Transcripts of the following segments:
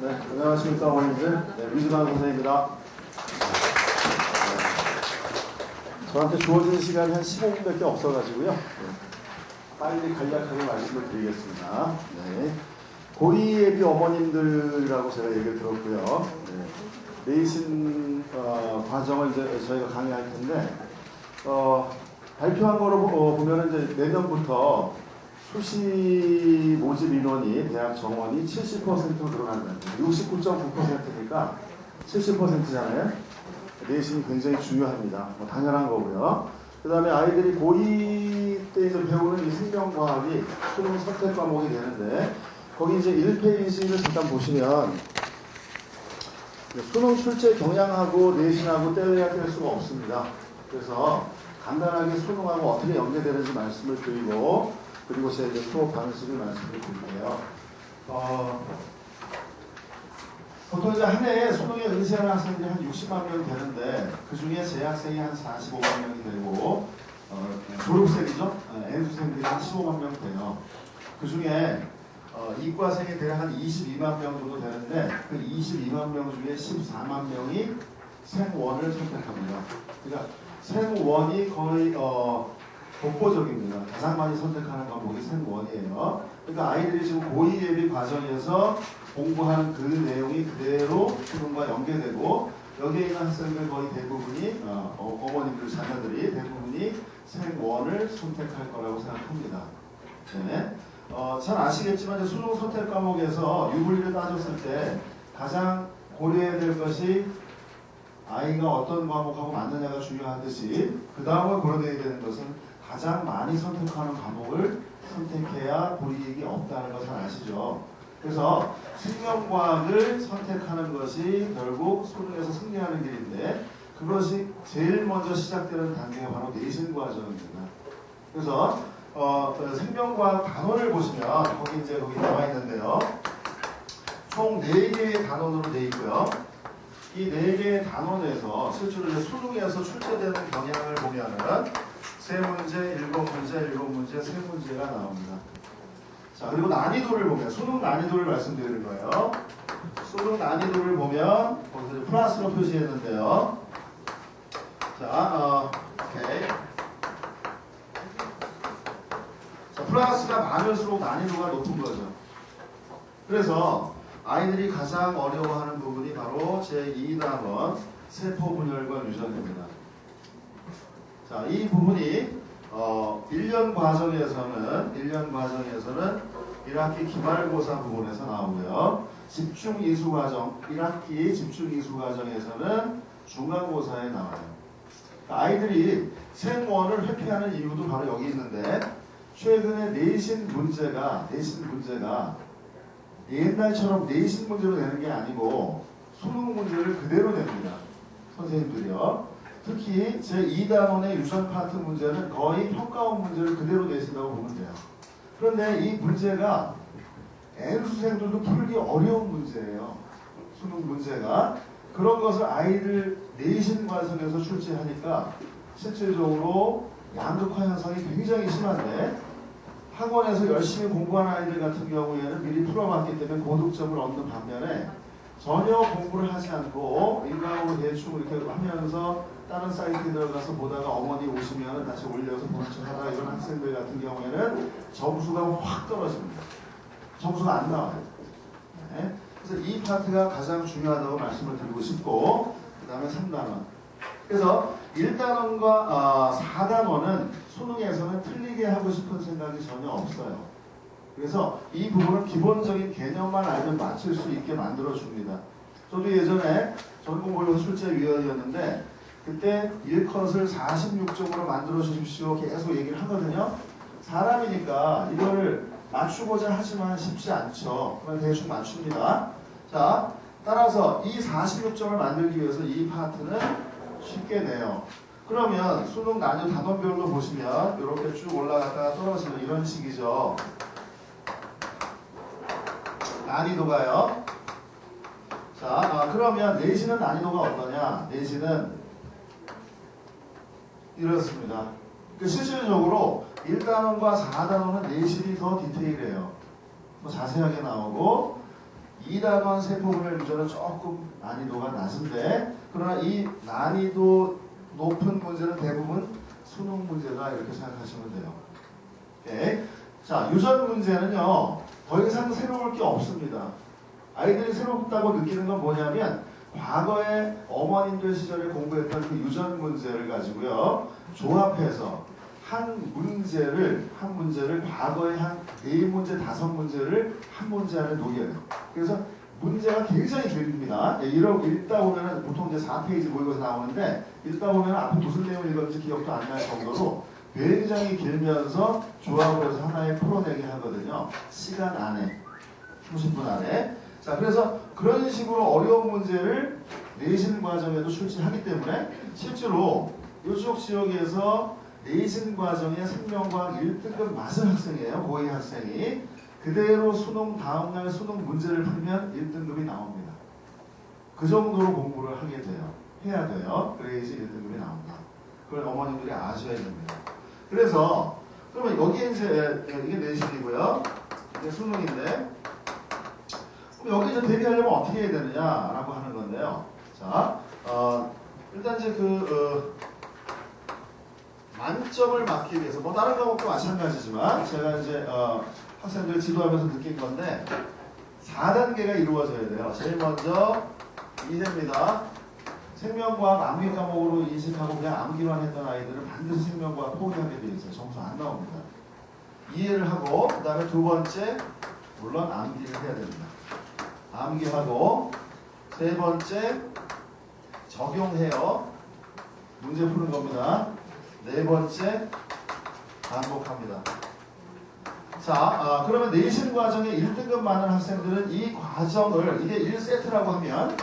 네, 안녕하십니까 어머님들. 네, 위즈만 선생입니다. 네, 저한테 주어진 시간이 한 15분밖에 없어가지고요. 네, 빨리 간략하게 말씀을 드리겠습니다. 네. 고위 예비 어머님들이라고 제가 얘기를 들었고요. 네, 내신 어, 과정을 이제 저희가 강의할 텐데 어, 발표한 거로 보- 어, 보면은 이제 내년부터 수시 모집 인원이 대학 정원이 70%로 늘어난다는 거예요. 69.9%니까 70%잖아요. 내신이 굉장히 중요합니다. 뭐 당연한 거고요. 그 다음에 아이들이 고2 때 이제 배우는 이 생명과학이 수능 선택 과목이 되는데 거기 이제 1페이지를 잠깐 보시면 수능 출제 경향하고 내신하고 떼야 뗄 수가 없습니다. 그래서 간단하게 수능하고 어떻게 연계되는지 말씀을 드리고 그리고 제가 이제 수업 방식을 말씀을 드릴게요. 어, 보통 이제 한 해에 수능에 응시하는 학생들이 한 60만 명이 되는데 그 중에 재학생이 한 45만 명이 되고 어, 졸업생이죠? 어, N수생들이 한 15만 명 돼요. 그 중에 어, 이과생이 대략 한 22만 명 정도 되는데 그 22만 명 중에 14만 명이 생원을 선택합니다. 그러니까 생원이 거의 어, 독보적입니다. 가장 많이 선택하는 과목이 생원이에요. 그러니까 아이들이 지금 고2 예비 과정에서 공부한 그 내용이 그대로 수능과 연계되고 여기에 있는 학생들 거의 대부분이 어, 어, 어머님들 자녀들이 대부분이 생원을 선택할 거라고 생각합니다. 네. 어, 잘 아시겠지만 수능 선택 과목에서 유불리를 따졌을 때 가장 고려해야 될 것이 아이가 어떤 과목하고 맞느냐가 중요하듯이 그 다음에 고려해야 되는 것은 가장 많이 선택하는 과목을 선택해야 불이익이 없다는 거 잘 아시죠? 그래서 생명과학을 선택하는 것이 결국 수능에서 승리하는 길인데 그것이 제일 먼저 시작되는 단계가 바로 내신 과정입니다. 그래서 어, 그 생명과학 단원을 보시면 거기 이제 거기 나와 있는데요. 총 4개의 단원으로 되어 있고요. 이 4개의 단원에서 실제로 이제 수능에서 출제되는 경향을 보면은 세 문제, 일곱 문제, 일곱 문제, 세 문제가 나옵니다. 자, 그리고 난이도를 보면 수능 난이도를 말씀드리는 거예요. 수능 난이도를 보면 거기서 플러스로 표시했는데요. 자, 어, 오케이. 자, 플러스가 많을수록 난이도가 높은 거죠. 그래서 아이들이 가장 어려워하는 부분이 바로 제2단원 세포분열과 유전입니다. 자, 이 부분이 어, 1년 과정에서는 1년 과정에서는 1학기 기말고사 부분에서 나오고요. 집중 이수 과정 1학기 집중 이수 과정에서는 중간고사에 나와요. 그러니까 아이들이 생원을 회피하는 이유도 바로 여기 있는데 최근에 내신 문제가 내신 문제가 옛날처럼 내신 문제로 내는 게 아니고 수능 문제를 그대로 냅니다. 선생님들이요. 특히 제2단원의 유전 파트 문제는 거의 평가원 문제를 그대로 내신다고 보면 돼요. 그런데 이 문제가 N수생들도 풀기 어려운 문제예요. 수능 문제가. 그런 것을 아이들 내신 과정에서 출제하니까 실질적으로 양극화 현상이 굉장히 심한데 학원에서 열심히 공부하는 아이들 같은 경우에는 미리 풀어봤기 때문에 고득점을 얻는 반면에 전혀 공부를 하지 않고 인강으로 대충 이렇게 하면서 다른 사이트에 들어가서 보다가 어머니 오시면 다시 올려서 보는 척 하다 이런 학생들 같은 경우에는 점수가 확 떨어집니다. 점수가 안 나와요. 네. 그래서 이 파트가 가장 중요하다고 말씀을 드리고 싶고 그 다음에 3단원 그래서 1단원과 어, 4단원은 수능에서는 틀리게 하고 싶은 생각이 전혀 없어요. 그래서 이 부분은 기본적인 개념만 알면 맞출 수 있게 만들어 줍니다. 저도 예전에 전공모의고사 출제위원이었는데 그때 1컷을 46점으로 만들어 주십시오 계속 얘기를 하거든요. 사람이니까 이거를 맞추고자 하지만 쉽지 않죠. 그럼 대충 맞춥니다. 자, 따라서 이 46점을 만들기 위해서 이 파트는 쉽게 내요. 그러면 수능 난이도 단원별로 보시면 이렇게 쭉 올라갔다가 떨어지는 이런 식이죠. 난이도가요. 자, 아, 그러면 내신은 난이도가 어떠냐? 내신은 이렇습니다. 그 실질적으로 1단원과 4단원은 내신이 더 디테일해요. 더 자세하게 나오고 2단원 세포분열 유전은 조금 난이도가 낮은데 그러나 이 난이도 높은 문제는 대부분 수능 문제다 이렇게 생각하시면 돼요. 오케이. 자 유전 문제는요 더 이상 새로울 게 없습니다. 아이들이 새롭다고 느끼는 건 뭐냐면 과거에 어머님들 시절에 공부했던 그 유전 문제를 가지고요 조합해서 한 문제를 한 문제를 과거에 한 네 문제 다섯 문제를 한 문제 안에 녹여요. 그래서 문제가 굉장히 길입니다. 예, 이러 읽다 보면은 보통 이제 4페이지 모의고사 나오는데 읽다 보면 앞에 무슨 내용 읽었는지 기억도 안 날 정도로 굉장히 길면서 조합을 해서 하나에 풀어내게 하거든요. 시간 안에 30분 안에. 자 그래서 그런 식으로 어려운 문제를 내신 과정에도 출제하기 때문에 실제로 이쪽 지역에서 내신 과정의 생명과학 1등급 마술 학생이에요. 고2 학생이. 그대로 수능 다음날 수능 문제를 풀면 1등급이 나옵니다. 그 정도로 공부를 하게 돼요. 해야 돼요. 그래야지 1등급이 나온다. 그걸 어머님들이 아셔야 됩니다. 그래서 그러면 여기에 이제 예, 이게 내신이고요. 이게 수능인데 그럼 여기 이제 대비하려면 어떻게 해야 되느냐라고 하는 건데요. 자, 어, 일단 이제 그 어, 만점을 맞기 위해서 뭐 다른 과목도 마찬가지지만 제가 이제 어, 학생들 지도하면서 느낀 건데 4단계가 이루어져야 돼요. 제일 먼저 이해입니다. 생명과학 암기 과목으로 인식하고 그냥 암기만 했던 아이들은 반드시 생명과학 포기하게 되어 있어요. 점수 안 나옵니다. 이해를 하고 그 다음에 두 번째 물론 암기를 해야 됩니다. 암기하고 세 번째 적용해요. 문제 푸는 겁니다. 네 번째 반복합니다. 자, 아, 그러면 내신 과정에 1등급 많은 학생들은 이 과정을 이게 1세트라고 하면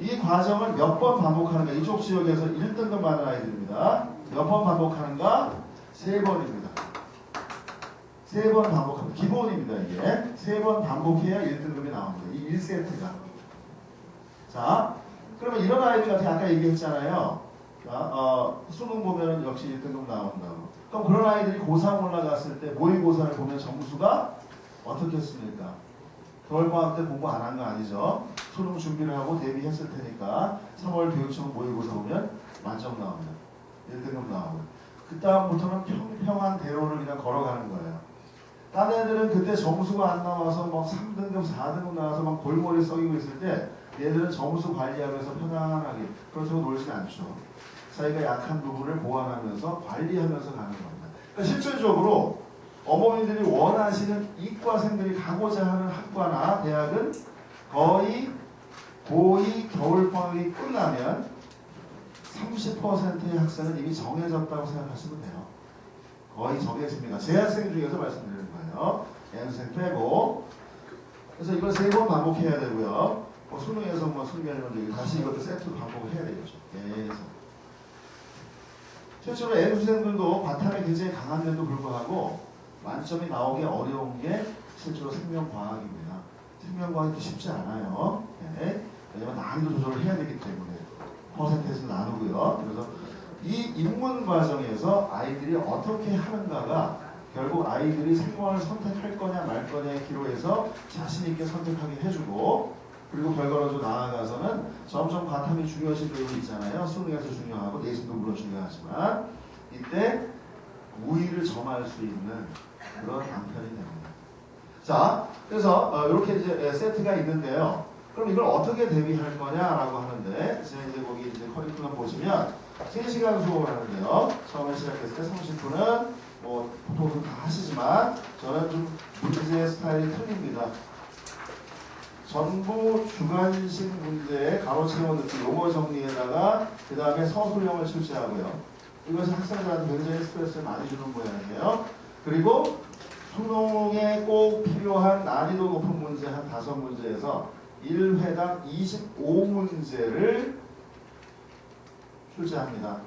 이 과정을 몇 번 반복하는가? 이쪽 지역에서 1등급 많은 아이들입니다. 몇 번 반복하는가? 세 번입니다. 세 번 반복합니다. 기본입니다, 이게. 세 번 반복해야 1등급이 나옵니다. 이 1세트가. 자, 그러면 이런 아이들 같은 아까 얘기했잖아요. 자, 어, 수능 보면 역시 1등급 나온다고. 그럼 그런 아이들이 고3 올라갔을 때 모의고사를 보면 점수가 어떻겠습니까? 겨울방학 때 공부 안 한 거 아니죠? 수능 준비를 하고 대비했을 테니까 3월 교육청 모의고사 보면 만점 나옵니다. 1등급 나오고. 그 다음부터는 평평한 대로를 그냥 걸어가는 거예요. 딴 애들은 그때 점수가 안 나와서 막 3등급, 4등급 나와서 막 골머리 썩이고 있을 때 얘들은 점수 관리하면서 편안하게 그렇다고 놀지 않죠. 자기가 약한 부분을 보완하면서 관리하면서 가는 겁니다. 그러니까 실질적으로 어머니들이 원하시는 이과생들이 가고자 하는 학과나 대학은 거의 고2 겨울방학이 끝나면 30%의 학생은 이미 정해졌다고 생각하시면 돼요. 거의 정해집니다. 제 학생 중에서 말씀드리는 거예요. N생 빼고. 그래서 이걸 세 번 반복해야 되고요. 뭐 수능에서 뭐 수능이라는 다시 이것도 세트 반복을 해야 되겠죠. 계속. 실제로 N수생들도 바탕이 굉장히 강한데도 불구하고 만점이 나오기 어려운 게 실제로 생명과학입니다. 생명과학이 쉽지 않아요. 네. 왜냐면 난이도 조절을 해야 되기 때문에 퍼센테이지 나누고요. 그래서 이 입문 과정에서 아이들이 어떻게 하는가가 결국 아이들이 생명을 선택할 거냐 말 거냐의 기로에서 자신 있게 선택하게 해주고 그리고 결과로 나아가서는 점점 바탕이 중요해지고 있잖아요. 수능에서 중요하고 내신도 물론 중요하지만 이때 우위를 점할 수 있는 그런 방편이 됩니다. 자, 그래서 어, 이렇게 이제 세트가 있는데요. 그럼 이걸 어떻게 대비할 거냐라고 하는데 제가 이제 거기 이제 커리큘럼 보시면 3시간 수업을 하는데요. 처음에 시작했을 때 30분은 뭐 보통 다 하시지만 저는 좀 문제 스타일이 틀립니다. 전부 주관식 문제에 가로 채워 넣기 용어 정리에다가 그 다음에 서술형을 출제하고요. 이것이 학생들한테 굉장히 스트레스를 많이 주는 모양이에요. 그리고 수능에 꼭 필요한 난이도 높은 문제 한 다섯 문제에서 1회당 25문제를 출제합니다.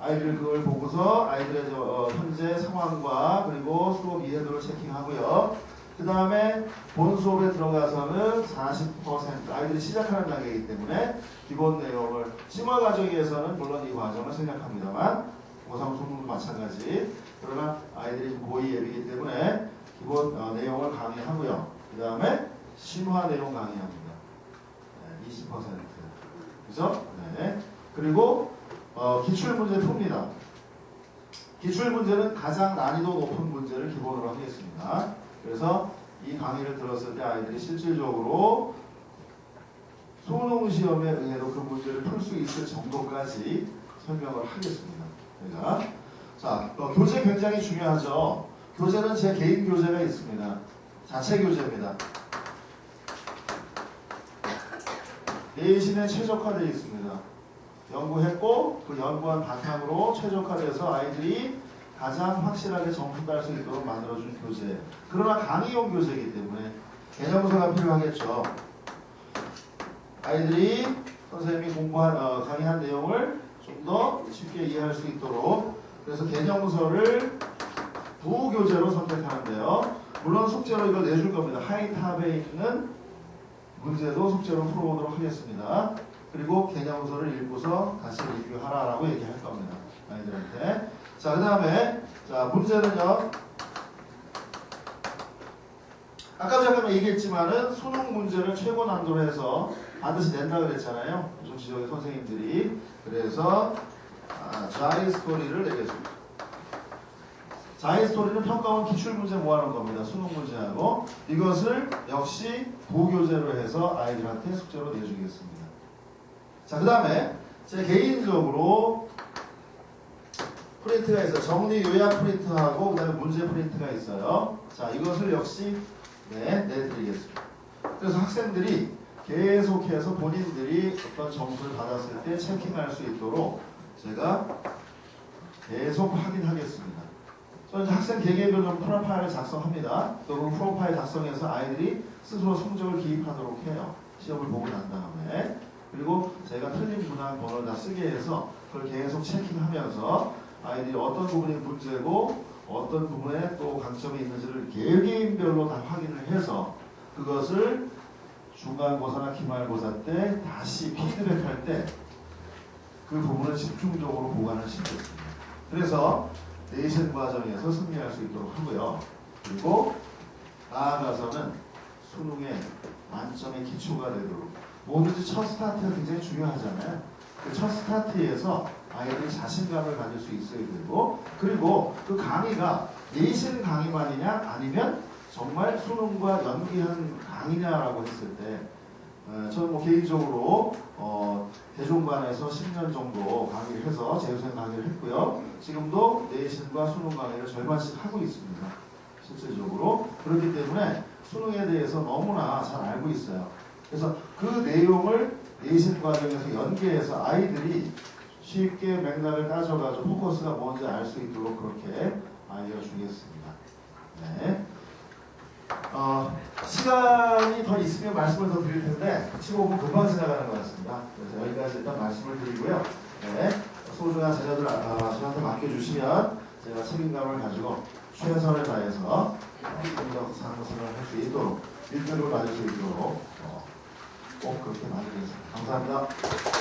아이들 그걸 보고서 아이들의 저, 어, 현재 상황과 그리고 수업 이해도를 체킹하고요. 그 다음에 본 수업에 들어가서는 40% 아이들이 시작하는 단계이기 때문에 기본 내용을 심화 과정에서는 물론 이 과정을 생략합니다만 고3 수능도 마찬가지 그러나 아이들이 좀 고2 예비이기 때문에 기본 어, 내용을 강의하고요. 그 다음에 심화 내용 강의합니다. 네, 20%. 그죠? 네. 그리고 어, 기출 문제 풉니다. 기출 문제는 가장 난이도 높은 문제를 기본으로 하겠습니다. 그래서 이 강의를 들었을 때 아이들이 실질적으로 수능 시험에 의해도 그 문제를 풀 수 있을 정도까지 설명을 하겠습니다. 제가 자 어, 교재 굉장히 중요하죠. 교재는 제 개인 교재가 있습니다. 자체 교재입니다. 내신에 최적화되어 있습니다. 연구했고 그 연구한 바탕으로 최적화돼서 아이들이 가장 확실하게 딸수 있도록 만들어준 교재. 그러나 강의용 교재이기 때문에 개념서가 필요하겠죠. 아이들이 선생님이 공부한 어, 강의한 내용을 좀 더 쉽게 이해할 수 있도록 그래서 개념서를 두 교재로 선택하는데요. 물론 숙제로 이걸 내줄 겁니다. 하이탑에 있는 문제도 숙제로 풀어보도록 하겠습니다. 그리고 개념서를 읽고서 다시 리뷰하라라고 얘기할 겁니다. 아이들한테. 자, 그 다음에, 자, 문제는요. 아까 잠깐 얘기했지만은 수능 문제를 최고 난도로 해서 반드시 낸다 그랬잖아요. 요즘 지역의 선생님들이. 그래서, 아, 자이 스토리를 내겠습니다. 자이 스토리는 평가원 기출 문제 모아놓은 겁니다. 수능 문제하고. 이것을 역시 도교재로 해서 아이들한테 숙제로 내주겠습니다. 자, 그 다음에 제 개인적으로 프린트가 있어요. 정리 요약 프린트하고 그 다음에 문제 프린트가 있어요. 자, 이것을 역시 네, 내드리겠습니다. 그래서 학생들이 계속해서 본인들이 어떤 점수를 받았을 때 체킹할 수 있도록 제가 계속 확인하겠습니다. 저는 학생 개개별 좀 프로파일을 작성합니다. 또그 프로파일 작성해서 아이들이 스스로 성적을 기입하도록 해요. 시험을 보고 난 다음에. 그리고 제가 틀린 문항 번호를 다 쓰게 해서 그걸 계속 체킹하면서 아이들이 어떤 부분이 문제고 어떤 부분에 또 강점이 있는지를 개개인별로 다 확인을 해서 그것을 중간고사나 기말고사 때 다시 피드백할 때 그 부분을 집중적으로 보관을 시켰습니다. 그래서 내신 과정에서 승리할 수 있도록 하고요. 그리고 나아가서는 수능에 만점의 기초가 되도록 뭐든지 첫 스타트가 굉장히 중요하잖아요. 그 첫 스타트에서 아이들이 자신감을 가질 수 있어야 되고 그리고 그 강의가 내신 강의만이냐 아니면 정말 수능과 연기한 강의냐라고 했을 때 어, 저는 뭐 개인적으로 어, 대종관에서 10년 정도 강의를 해서 재우생 강의를 했고요. 지금도 내신과 수능 강의를 절반씩 하고 있습니다. 실질적으로 그렇기 때문에 수능에 대해서 너무나 잘 알고 있어요. 그래서 그 내용을 내신 과정에서 연계해서 아이들이 쉽게 맥락을 따져가지고 포커스가 뭔지 알 수 있도록 그렇게 알려주겠습니다. 네. 어, 시간이 더 있으면 말씀을 더 드릴 텐데 15분 금방 지나가는 것 같습니다. 그래서 여기까지 일단 말씀을 드리고요. 네. 소중한 자녀들 아, 저한테 맡겨주시면 제가 책임감을 가지고 최선을 다해서 성적 상승을 할 수 있도록 1등을 받을 수 있도록 어, 꼭 그렇게 만들겠습니다. 감사합니다.